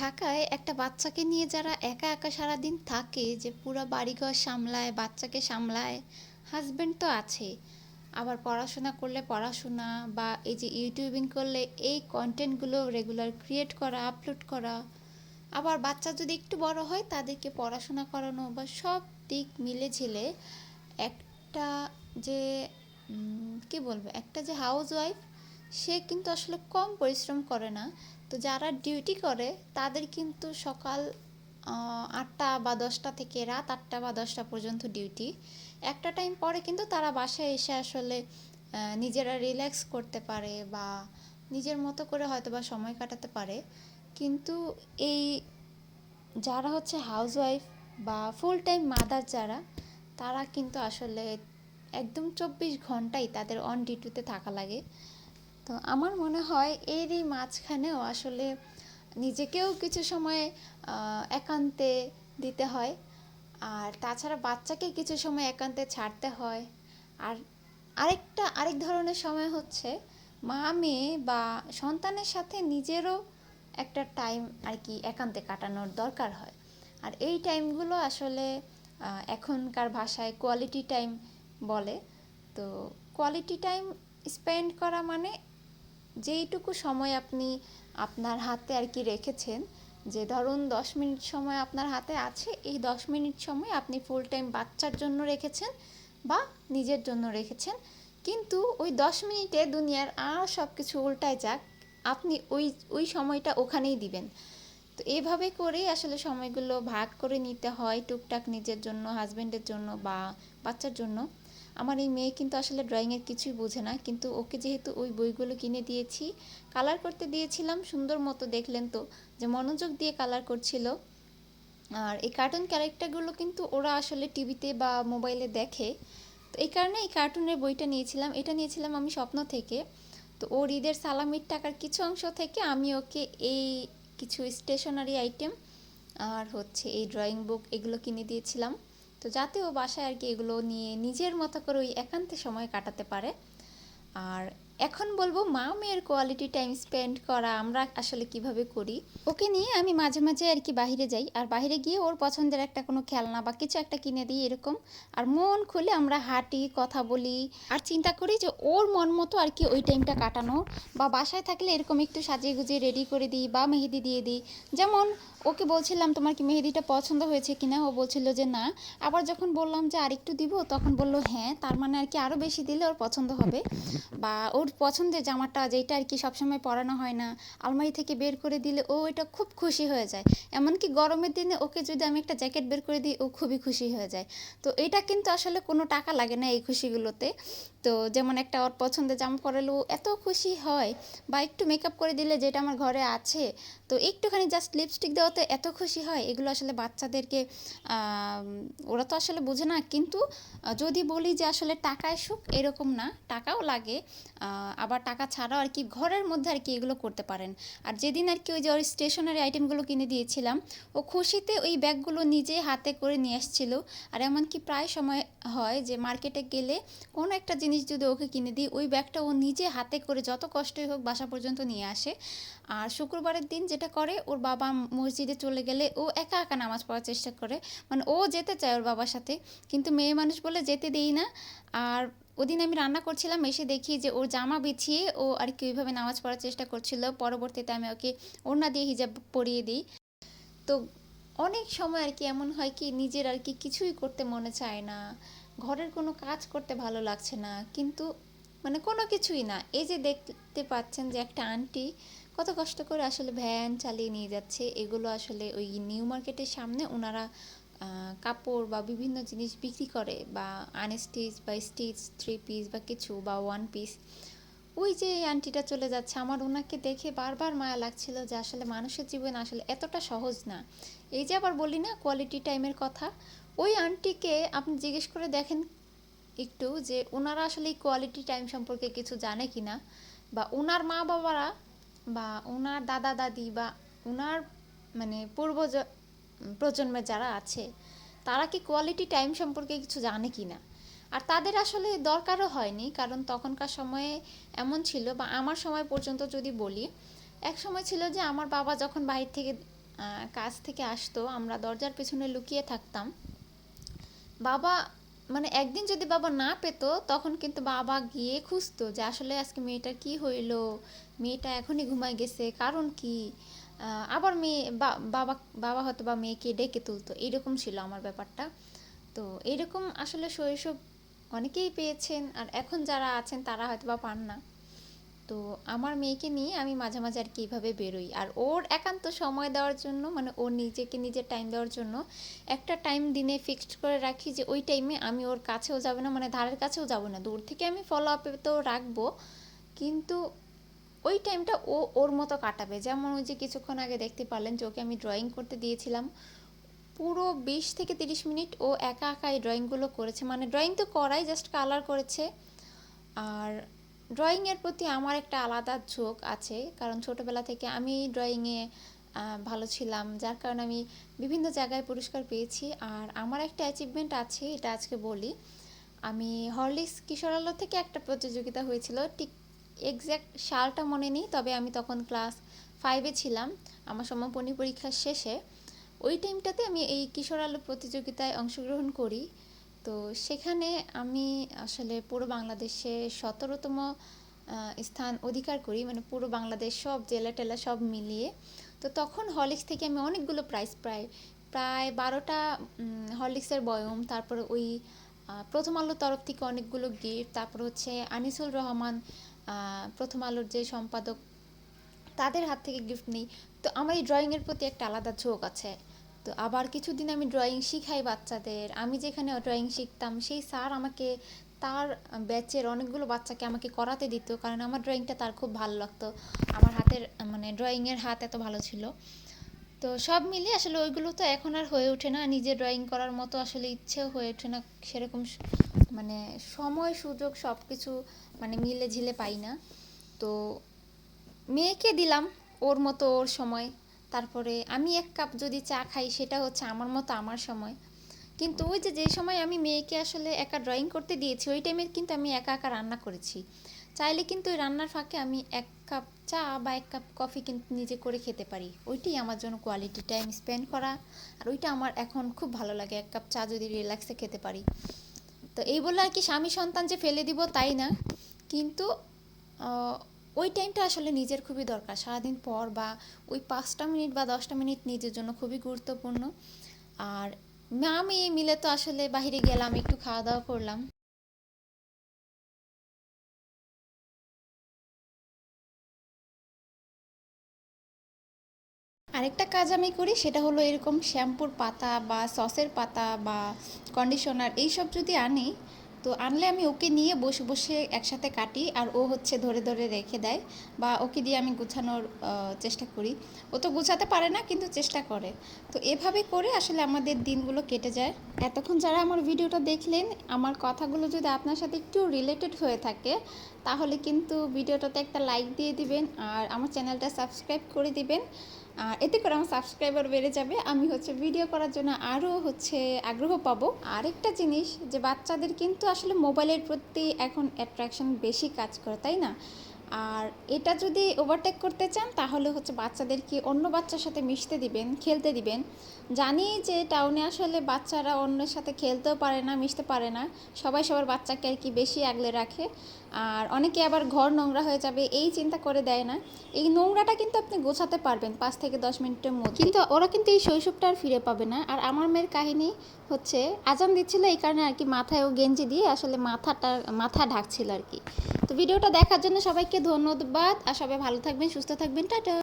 ঢাকায় একটা বাচ্চাকে নিয়ে যারা একা একা সারাদিন থাকে, যে পুরো বাড়িঘর সামলায়, বাচ্চাকে সামলায় হাজবেন্ড তো আছে। আবার পড়াশোনা করলে পড়াশোনা বা এই যে ইউটিউবিং করলে এই কন্টেন্টগুলো রেগুলার ক্রিয়েট করা আপলোড করা। আবার বাচ্চা যদি একটু বড় হয়, তাদেরকে পড়াশোনা করানো বা সব দিক মিলে ঝেলে একটা যে কি বলব, একটা যে হাউস ওয়াইফ সে কিন্তু আসলে কম পরিশ্রম করে না। তো যারা ডিউটি করে, তাদের কিন্তু সকাল আটটা বা দশটা থেকে রাত আটটা বা দশটা পর্যন্ত ডিউটি একটা টাইম পরে কিন্তু তারা বাসায় এসে আসলে নিজেরা রিল্যাক্স করতে পারে বা নিজের মতো করে হয়তো বা সময় কাটাতে পারে। কিন্তু এই যারা হচ্ছে হাউসওয়াইফ বা ফুল টাইম মাদার যারা, তারা কিন্তু আসলে একদম চব্বিশ ঘন্টাই তাদের অন ডিউটিতে থাকা লাগে। তো আমার মনে হয় এরই মাঝখানেও আসলে নিজেকেও কিছু সময় একান্তে দিতে হয়। আর তাছাড়া বাচ্চাকে কিছু সময় একান্তে ছাড়তে হয়। আর আরেকটা, আরেক ধরনের সময় হচ্ছে মা, মেয়ে বা সন্তানের সাথে নিজেরও একটা টাইম আর কি একান্তে কাটানোর দরকার হয়। আর এই টাইমগুলো আসলে এখনকার ভাষায় কোয়ালিটি টাইম বলে। তো কোয়ালিটি টাইম স্পেন্ড করা মানে যেইটুকু সময় আপনি আপনার হাতে আর কি রেখেছেন, যে ধরুন দশ মিনিট সময় আপনার হাতে আছে, এই দশ মিনিট সময় আপনি ফুল টাইম বাচ্চার জন্য রেখেছেন বা নিজের জন্য রেখেছেন। কিন্তু ওই দশ মিনিটে দুনিয়ার আর সব কিছু উল্টায় যাক, আপনি ওই ওই সময়টা ওখানেই দিবেন। তো এইভাবে করেই আসলে সময়গুলো ভাগ করে নিতে হয়, টুকটাক নিজের জন্য হাজবেন্ডের জন্য বা বাচ্চার জন্য। আমার এই মেয়ে কিন্তু আসলে ড্রয়িংয়ের কিছুই বোঝে না, কিন্তু ওকে যেহেতু ওই বইগুলো কিনে দিয়েছি কালার করতে দিয়েছিলাম, সুন্দর মতো দেখলেন তো, যে মনোযোগ দিয়ে কালার করছিল। আর এই কার্টুন ক্যারেক্টারগুলো কিন্তু ওরা আসলে টিভিতে বা মোবাইলে দেখে। তো এই কারণে এই কার্টুনের বইটা নিয়েছিলাম, এটা নিয়েছিলাম আমি স্বপ্ন থেকে। তো ওর ঈদের সালামির টাকার কিছু অংশ থেকে আমি ওকে এই কিছু স্টেশনারি আইটেম আর হচ্ছে এই ড্রয়িং বুক এগুলো কিনে দিয়েছিলাম। তো যাতে ও বাসায় আর কি এগুলো নিয়ে নিজের মতো করে ওই একান্তে সময় কাটাতে পারে। আর এখন বলব মা মেয়ের কোয়ালিটি টাইম স্পেন্ড করা আমরা আসলে কীভাবে করি, ওকে নিয়ে আমি মাঝে মাঝে আর কি বাইরে যাই। আর বাইরে গিয়ে ওর পছন্দের একটা কোনো খেলনা বা কিছু একটা কিনে দিই এরকম। আর মন খুলে আমরা হাঁটি, কথা বলি। আর চিন্তা করি যে ওর মন মতো আর কি ওই টাইমটা কাটানো। বা বাসায় থাকলে এরকম একটু সাজিয়ে গুজিয়ে রেডি করে দিই বা মেহেদি দিয়ে দিই। যেমন ওকে বলছিলাম, তোমার কি মেহেদিটা পছন্দ হয়েছে কিনা? ও বলছিল যে, না। আবার যখন বললাম যে, আরেকটু দিব? তখন বলল হ্যাঁ। তার মানে আর কি আরও বেশি দিলে ওর পছন্দ হবে। বা ওর পছন্দের জামাটা যেটা আর কি সবসময় পরানো হয় না, আলমারি থেকে বের করে দিলে ও এটা খুব খুশি হয়ে যায়। এমনকি গরমের দিনে ওকে যদি আমি একটা জ্যাকেট বের করে দিই, ও খুবই খুশি হয়ে যায়। তো এটা কিন্তু আসলে কোনো টাকা লাগে না এই খুশিগুলোতে। তো যেমন একটা ওর পছন্দের জামা পরালে ও এত খুশি হয়। বা একটু মেকআপ করে দিলে যেটা আমার ঘরে আছে, তো একটুখানি জাস্ট লিপস্টিক দেওয়াতে এত খুশি হয়, এগুলো আসলে বাচ্চাদেরকে ওরা তো আসলে বোঝে না। কিন্তু যদি বলি যে আসলে টাকায় সুখ, এরকম না। টাকাও লাগে আবার টাকা ছাড়াও আর কি ঘরের মধ্যে আর কি এগুলো করতে পারেন। আর যেদিন আর কি ওই যে ওর স্টেশনারি আইটেমগুলো কিনে দিয়েছিলাম, ও খুশিতে ওই ব্যাগগুলো নিজে হাতে করে নিয়ে আসছিল। আর এমনকি প্রায় সময় হয় যে মার্কেটে গেলে কোনো একটা জিনিস যদি ওকে কিনে দিই, ওই ব্যাগটা ও নিজে হাতে করে যত কষ্টই হোক বাসা পর্যন্ত নিয়ে আসে। আর শুক্রবারের দিন যেটা করে, ওর বাবা মসজিদে চলে গেলে ও একা একা নামাজ পড়ার চেষ্টা করে। মানে ও যেতে চায় ওর বাবার সাথে, কিন্তু মেয়ে মানুষ বলে যেতে দেই না। আর ওদিন আমি রান্না করছিলাম, এসে দেখি যে ওর জামা বিছিয়ে ও আর কি ওইভাবে নামাজ পড়ার চেষ্টা করছিল। পরবর্তীতে আমি ওকে ওড়না দিয়ে হিজাব পরিয়ে দিই। তো অনেক সময় আর কি এমন হয় কি নিজের আর কি কিছুই করতে মনে চায় না, ঘরের কোনো কাজ করতে ভালো লাগছে না, কিন্তু মানে কোনো কিছুই না। এই যে দেখতে পাচ্ছেন যে একটা আন্টি কত কষ্ট করে আসলে ভ্যান চালিয়ে নিয়ে যাচ্ছে, এগুলো আসলে ওই নিউ মার্কেটের সামনে ওনারা কাপড় বা বিভিন্ন জিনিস বিক্রি করে বা আনস্টিচ বা স্টিচ থ্রি পিস বা কিছু বা ওয়ান পিস ওই যে আন্টিটা চলে যাচ্ছে, আমার ওনাকে দেখে বারবার মায়া লাগছিল যে আসলে মানুষের জীবন আসলে এতটা সহজ না। এই যে আবার বলি না কোয়ালিটি টাইমের কথা, ওই আন্টিকে আপনি জিজ্ঞেস করে দেখেন একটু যে ওনারা আসলে এই কোয়ালিটি টাইম সম্পর্কে কিছু জানে কি না বা ওনার মা বাবারা বা ওনার দাদা দাদি বা ওনার মানে পূর্ব প্রজন্মের যারা আছে, তারা কি কোয়ালিটি টাইম সম্পর্কে কিছু জানে কি না আর তাদের আসলে দরকারও হয়নি, কারণ তখনকার সময়ে এমন ছিল বা আমার সময় পর্যন্ত যদি বলি, এক সময় ছিল যে আমার বাবা যখন বাইরে থেকে কাজ থেকে আসতো, আমরা দরজার পেছনে লুকিয়ে থাকতাম। বাবা মানে একদিন যদি বাবা না পেতো, তখন কিন্তু বাবা গিয়ে খুঁজতো যে আসলে আজকে মেয়েটার কি হইল, মেয়েটা এখনই ঘুমায় গেছে, কারণ কি? আবার মেয়ে বাবা বাবা হয়তো বা মেয়েকে ডেকে তুলতো এইরকম ছিল আমার ব্যাপারটা। তো এরকম আসলে শৈশব অনেকেই পেয়েছেন, আর এখন যারা আছেন তারা হয়তো বা পান না। তো আমার মেয়েকে নিয়ে আমি মাঝে মাঝে আর কি এইভাবে বেরোই। আর ওর একান্ত সময় দেওয়ার জন্য মানে ওর নিজেকে নিজের টাইম দেওয়ার জন্য একটা টাইম দিনে ফিক্সড করে রাখি যে ওই টাইমে আমি ওর কাছেও যাব না মানে ধারের কাছেও যাব না। দূর থেকে আমি ফলো আপে তো রাখব, কিন্তু ওই টাইমটা ও ওর মতো কাটাবে। যেমন ওই যে কিছুক্ষণ আগে দেখতে পারলেন যে ওকে আমি ড্রয়িং করতে দিয়েছিলাম, পুরো বিশ থেকে তিরিশ মিনিট ও একা একা এই ড্রয়িংগুলো করেছে। মানে ড্রয়িং তো করাই জাস্ট কালার করেছে। আর ড্রয়িংয়ের প্রতি আমার একটা আলাদা ঝোঁক আছে। কারণ ছোটোবেলা থেকে আমি ড্রয়িংয়ে ভালো ছিলাম, যার কারণে আমি বিভিন্ন জায়গায় পুরস্কার পেয়েছি। আর আমার একটা অ্যাচিভমেন্ট আছে, এটা আজকে বলি। আমি হরলিক্স কিশোরালয় থেকে একটা প্রতিযোগিতা হয়েছিল। ঠিক এক্স্যাক্ট সালটা মনে নেই, তবে আমি তখন ক্লাস ফাইভে ছিলাম, আমার সমাপনী পরীক্ষার শেষে। ওই টাইমটাতে আমি এই কিশোর আলো প্রতিযোগিতায় অংশগ্রহণ করি। তো সেখানে আমি আসলে পুরো বাংলাদেশে সতেরোতম স্থান অধিকার করি মানে পুরো বাংলাদেশ সব জেলা টেলা সব মিলিয়ে। তো তখন হরলিক্স থেকে আমি অনেকগুলো প্রাইজ প্রায় প্রায় বারোটা হরলিক্সের বয়ম, তারপরে ওই প্রথম আলোর তরফ থেকে অনেকগুলো গিফট তারপর হচ্ছে আনিসুল রহমান প্রথম আলোর যে সম্পাদক, তাদের হাত থেকে গিফট নিই। তো আমার এই ড্রয়িংয়ের প্রতি একটা আলাদা ঝোঁক আছে। তো আবার কিছুদিন আমি ড্রয়িং শিখাই বাচ্চাদের। আমি যেখানে ড্রয়িং শিখতাম, সেই স্যার আমাকে তার ব্যাচের অনেকগুলো বাচ্চাকে আমাকে করাতে দিত, কারণ আমার ড্রয়িংটা তার খুব ভালো লাগতো। আমার হাতের মানে ড্রয়িংয়ের হাত এত ভালো ছিল। তো সব মিলিয়ে আসলে ওইগুলো তো এখন আর হয়ে ওঠে না। নিজে ড্রয়িং করার মতো আসলে ইচ্ছেও হয়ে ওঠে না। সেরকম মানে সময়, সুযোগ সব কিছু মানে মিলে ঝিলে পাই না। তো মেয়েকে দিলাম ওর মতো ওর সময়। তারপরে আমি এক কাপ যদি চা খাই, সেটা হচ্ছে আমার মতো আমার সময়। কিন্তু ওই যে যে সময় আমি মেয়েকে আসলে একা ড্রয়িং করতে দিয়েছি, ওই টাইমে কিন্তু আমি একা একা রান্না করেছি। চাইলে কিন্তু ওই রান্নার ফাঁকে আমি এক কাপ চা বা এক কাপ কফি কিন্তু নিজে করে খেতে পারি। ওইটাই আমার জন্য কোয়ালিটি টাইম স্পেন্ড করা, আর ওইটা আমার এখন খুব ভালো লাগে, এক কাপ চা যদি রিল্যাক্সে খেতে পারি। তো এই বলে আর কি স্বামী সন্তান যে ফেলে দিব তাই না? কিন্তু ওই টাইমটা আসলে নিজের খুবই দরকার। সারাদিন পর বা ওই পাঁচটা মিনিট বা দশটা মিনিট নিজের জন্য খুবই গুরুত্বপূর্ণ। আর মা মেয়ে মিলে তো আসলে বাইরে গেলাম, একটু খাওয়া দাওয়া করলাম। আরেকটা কাজ আমি করি, সেটা হলো এরকম শ্যাম্পুর পাতা বা সসের পাতা বা কন্ডিশনার এইসব যদি আনি তো আনলে আমি ওকে নিয়ে বসে বসে একসাথে কাটি আর ও হচ্ছে ধরে ধরে রেখে দেয় বা ওকে দিয়ে আমি গুছানোর চেষ্টা করি। ও তো গুছাতে পারে না, কিন্তু চেষ্টা করে। তো এভাবে করে আসলে আমাদের দিনগুলো কেটে যায়। এতক্ষণ যারা আমার ভিডিওটা দেখলেন, আমার কথাগুলো যদি আপনার সাথে একটু রিলেটেড হয়ে থাকে, তাহলে কিন্তু ভিডিওটাতে একটা লাইক দিয়ে দিবেন আর আমার চ্যানেলটা সাবস্ক্রাইব করে দিবেন। আর এতে করে আমার সাবস্ক্রাইবার বেড়ে যাবে। আমি হচ্ছে ভিডিও করার জন্য আরও হচ্ছে আগ্রহ পাবো। আরেকটা জিনিস যে বাচ্চাদের কিন্তু আসলে মোবাইলের প্রতি এখন অ্যাট্রাকশন বেশি কাজ করে, তাই না? আর এটা যদি ওভারটেক করতে চান, তাহলে হচ্ছে বাচ্চাদেরকে অন্য বাচ্চার সাথে মিশতে দিবেন, খেলতে দিবেন। জানি যে টাউনে আসলে বাচ্চারা অন্যের সাথে খেলতেও পারে না, মিশতে পারে না। সবাই সবার বাচ্চাকে আর কি বেশি আগলে রাখে। আর অনেকে আবার ঘর নোংরা হয়ে যাবে, এই চিন্তা করে দেয় না। এই নোংরাটা কিন্তু আপনি গোছাতে পারবেন পাঁচ থেকে দশ মিনিটের মধ্যে। কিন্তু ওরা কিন্তু এই শৈশবটা আর ফিরে পাবে না। আর আমার মেয়ের কাহিনী হচ্ছে, আজান দিচ্ছিল এই কারণে আর কি মাথায় ও গেঞ্জি দিয়ে আসলে মাথাটা, মাথা ঢাকছিল আর কি। তো ভিডিওটা দেখার জন্য সবাইকে ধন্যবাদ আর সবাই ভালো থাকবেন সুস্থ থাকবেন টাটা।